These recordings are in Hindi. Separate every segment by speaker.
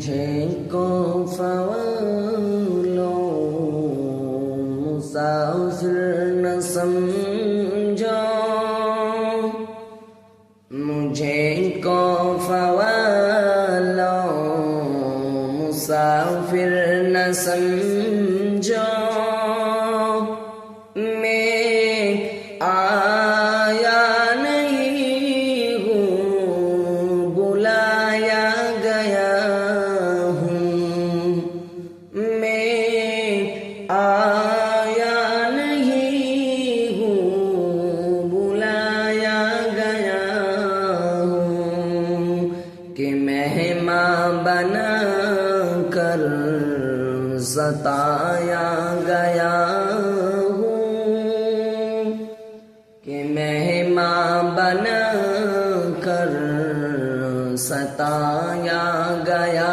Speaker 1: Trẻ con pháo lô Sao xưa nó sắm cho. Trẻ con pháo lô Sao xưa nó आया नहीं हूँ, बुलाया गया हूँ कि मेहमां बना कर सताया गया हूँ। कि मेहमां बना कर सताया गया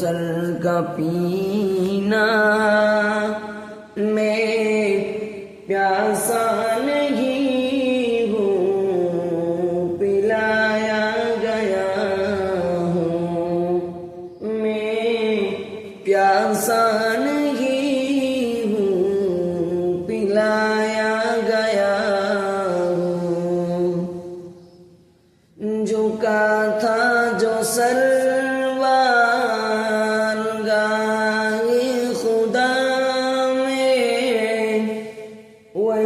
Speaker 1: कौसर का पीना मैं प्यासा नहीं हूँ, पिलाया गया हूँ। मैं प्यासा नहीं हूँ, पिलाया गया हूँ। झुका था, जो सरवार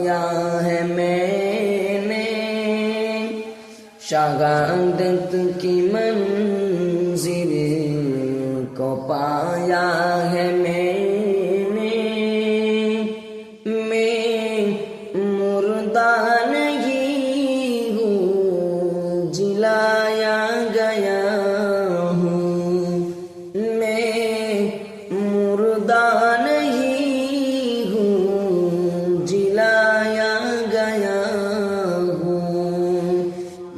Speaker 1: पाया है मैंने। शहादत की मंजिल को पाया है मैंने। मैं मुर्दा नहीं हूँ, जिलाया गया हूँ। मैं मुर्दा